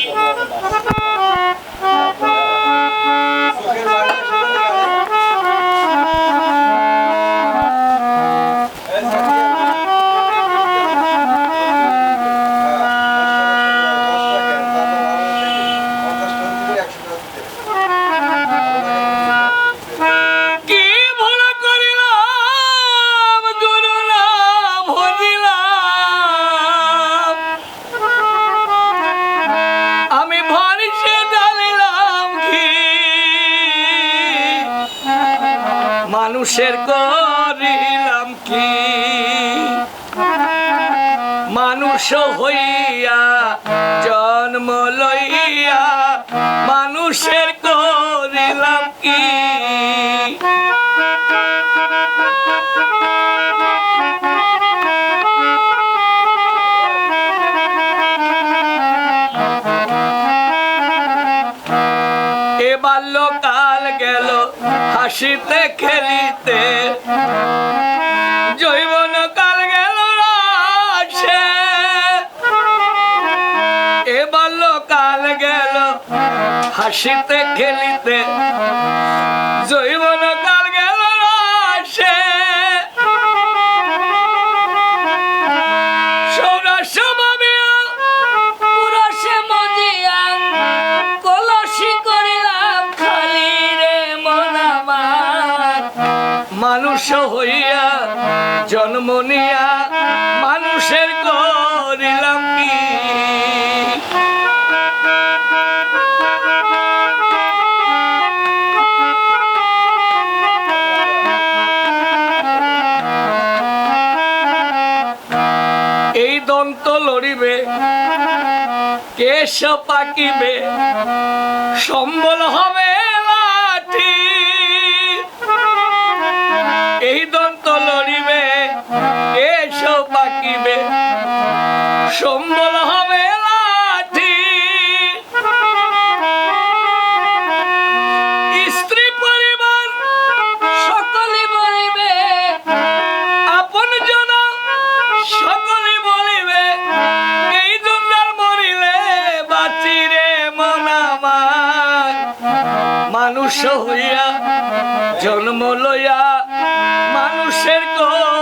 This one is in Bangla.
Thank you. মানুষের করিলাম কি? মানুষ হইয়া জন্ম লইয়া মানুষের করিলাম কি? বাল্যকাল গেল, হাসিতে খেলিতে। জৈবন কাল গেল রাশে এ বাল্যকাল গেল, হাসিতে খেলিতে। জৈবন কাল গেল রাশে সৌরাষ্ট্র মানুষ হইয়া জন্ম নিয়া মানুষের করিলাম কি? এই দন্ত লড়িবে কেশ পাকিবে সম্বল হবে সম্বল হবে লাঠি। স্ত্রী পরিবার, সকলে বলিবে, আপন জন, সকলে বলিবে, এই দুর্গার মরিলে বাঁচি রে মন আমার। মানুষ হইয়া, জন্ম লইয়া, মানুষের করিলাম